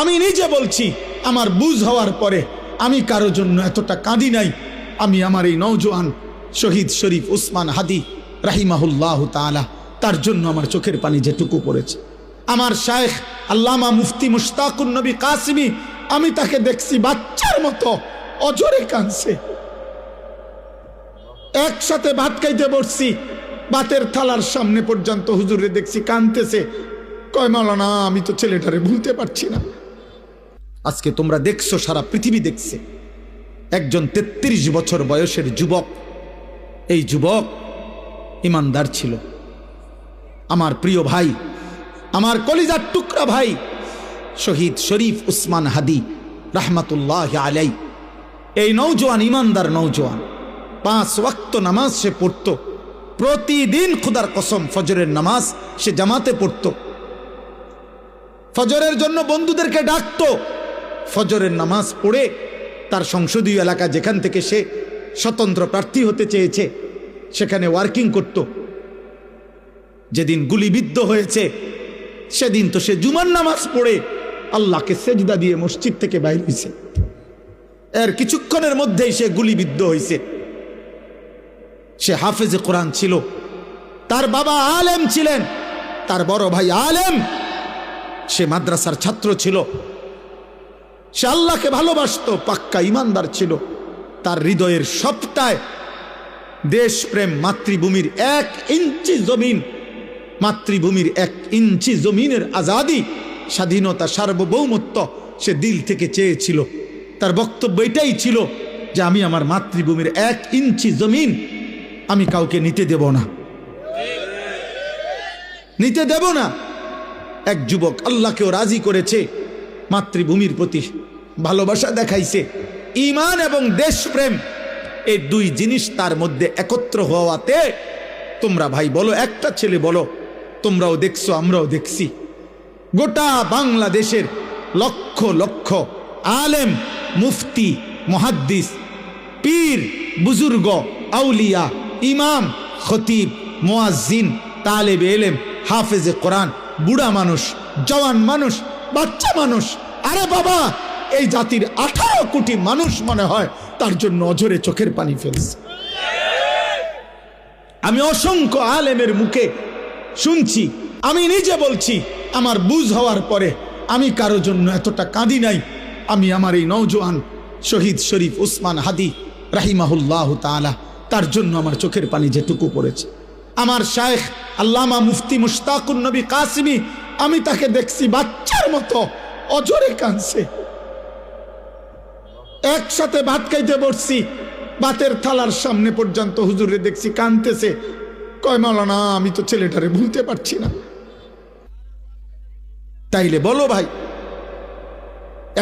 আমি নিজে বলছি, আমার বুঝ হওয়ার পরে আমি কারও জন্য এতটা কাঁদি নাই। আমি আমার এই নৌজওয়ান শহীদ শরীফ উসমান হাদি রাহিমাহুল্লাহ তাআলা, তার জন্য আমার চোখের পানি যেটুকু পড়েছে। আমার শায়েখ আল্লামা মুফতি মুশতাকুন নবী কাসিমি, আমি তাকে দেখছি বাচ্চার মতো অজরে কাঁদছে। একসাথে ভাত খাইতে বসছি বাতের থালার সামনে পর্যন্ত হুজুরে দেখছি কানতেছে কয় মালানা আমি তো ছেলেটারে ভুলতে পারছি না। আজকে তোমরা দেখছ, সারা পৃথিবী দেখছে। একজন ৩৩ বছর বয়সের যুবক। এই যুবক ইমানদার ছিল। আমার প্রিয় ভাই, আমার কলিজার টুকরা ভাই, শহীদ শরীফ উসমান হাদি, রাহমাতুল্লাহ আলাই এই নৌজওয়ান ইমানদার নৌজওয়ান পাঁচ ওয়াক্ত নামাজ সে পড়ত। প্রতিদিন খুদার কসম, ফজরের নামাজ সে জামাতে পড়ত। ফজরের জন্য বন্ধুদেরকে ডাকতো। ফজরের নামাজ পড়ে তার সংসদীয় এলাকা যেখান থেকে সে স্বতন্ত্র প্রার্থী হতে চেয়েছে, সেখানে ওয়ার্কিং করত। যেদিন গুলিবিদ্ধ হয়েছে, সেদিন তো সে জুমার নামাজ পড়ে, আল্লাহকে সেজদা দিয়ে মসজিদ থেকে বাইর হয়েছে। এর কিছুক্ষণের মধ্যেই সে গুলিবিদ্ধ হয়েছে। সে হাফেজে কোরআন ছিল। তার বাবা আলেম ছিলেন, তার বড় ভাই আলেম। সে মাদ্রাসার ছাত্র ছিল। সে আল্লাহকে ভালোবাসত, পাক্কা ইমানদার ছিল। তার হৃদয়ের সবটায় দেশপ্রেম মাতৃভূমির এক ইঞ্চি জমিন, মাতৃভূমির এক ইঞ্চি জমিনের আজাদি, স্বাধীনতা, সার্বভৌমত্ব সে দিল থেকে চেয়েছিল। তার বক্তব্য এটাই ছিল যে আমি আমার মাতৃভূমির এক ইঞ্চি জমিন, আমি কাউকে নিতে দেব না। নিতে দেব না। এক যুবক আল্লাহকেও রাজি করেছে মাতৃভূমির প্রতি ভালোবাসা দেখাইছে। ইমান এবং দেশপ্রেম, এই দুই জিনিস তার মধ্যে একত্র হওয়াতে তোমরা ভাই বলো, একটা ছেলে বলো, তোমরাও দেখছ, আমরাও দেখছি। গোটা বাংলাদেশের লক্ষ লক্ষ আলেম, মুফতি, মহাদ্দিস, পীর, বুজুর্গ, আউলিয়া, ইমাম, খতিব, মোয়াজ্জিন, তালেব এলেম, হাফেজে কোরআন, বুড়া মানুষ, জওয়ান মানুষ বাচ্চা মানুষ। আরে বাবা, এই জাতির আঠারো কোটি মানুষ মনে হয় তার জন্য অজরে চোখের পানি ফেলছে। আমি অসংখ্য আলেমের মুখে শুনছি, আমি নিজে বলছি, আমার বুঝ হওয়ার পরে আমি কারও জন্য এতটা কাঁদি নাই। আমি আমার এই নৌজওয়ান শহীদ শরীফ উসমান হাদি রাহিমাহুল্লাহ তাআলা, তার জন্য আমার চোখের পানি যেটুকু পড়েছে। আমার শায়েখ আল্লামা মুফতি মুশতাকুন নবী কাসিমি আমি তাকে দেখছি বাচ্চার মতো অজরে কাঁদছে। একসাথে ভাত খাইতে বসছি, ভাতের থালার সামনে পর্যন্ত হুজুরে দেখছি কানতেছে কয় মালানা আমি তো ছেলেটারে ভুলতে পারছি না। তাইলে বলো ভাই,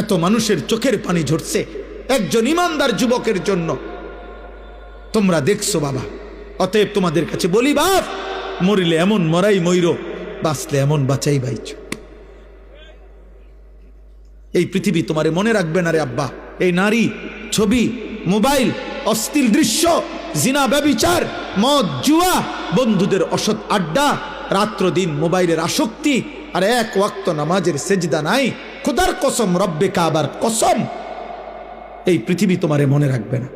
এত মানুষের চোখের পানি ঝরছে একজন ইমানদার যুবকের জন্য। তোমরা দেখছ বাবা, অতএব তোমাদের কাছে বলি বাপ, মরিলে এমন মরাই ময়ূর বাঁচলে এমন বাঁচাই বাইছ এই পৃথিবী তোমারে মনে রাখবে না রে আব্বা। এই নারী, ছবি, মোবাইল, অস্থির দৃশ্য, জিনা, ব্যবিচার, মদ, জুয়া, বন্ধুদের অসৎ আড্ডা, রাত্র দিন মোবাইলের আসক্তি, আর এক ওয়াক্ত নামাজের সেজদা নাই। খোদার কসম, রব্বে কাবার কসম। এই পৃথিবী তোমারে মনে রাখবে না।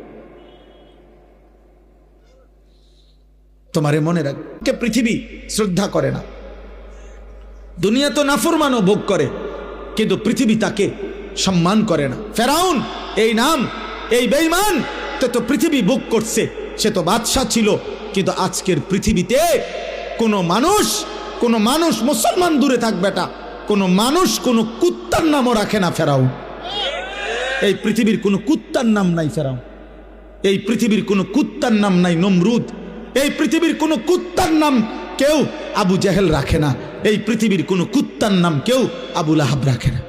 তোমারে মনে রাখবে পৃথিবী শ্রদ্ধা করে না। দুনিয়া তো নাফরমানও ভোগ করে, কিন্তু পৃথিবী তাকে সম্মান করে না। ফেরাউন, এই নাম, এই বেইমান তে তো পৃথিবী ভোগ করছে। সে তো বাদশাহ ছিল, কিন্তু আজকের পৃথিবীতে কোনো মানুষ কোনো মানুষ মুসলমান দূরে থাকবে এটা কোনো মানুষ কোনো কুত্তার নামও রাখে না ফেরাউন। এই পৃথিবীর কোনো কুত্তার নাম নাই ফেরাউন। এই পৃথিবীর কোনো কুত্তার নাম নাই নমরুদ। এই পৃথিবীর কোনো কুত্তার নাম কেউ আবু জাহেল রাখে না। এই পৃথিবীর কোনো কুত্তার নাম কেউ আবুল আহাব রাখে না।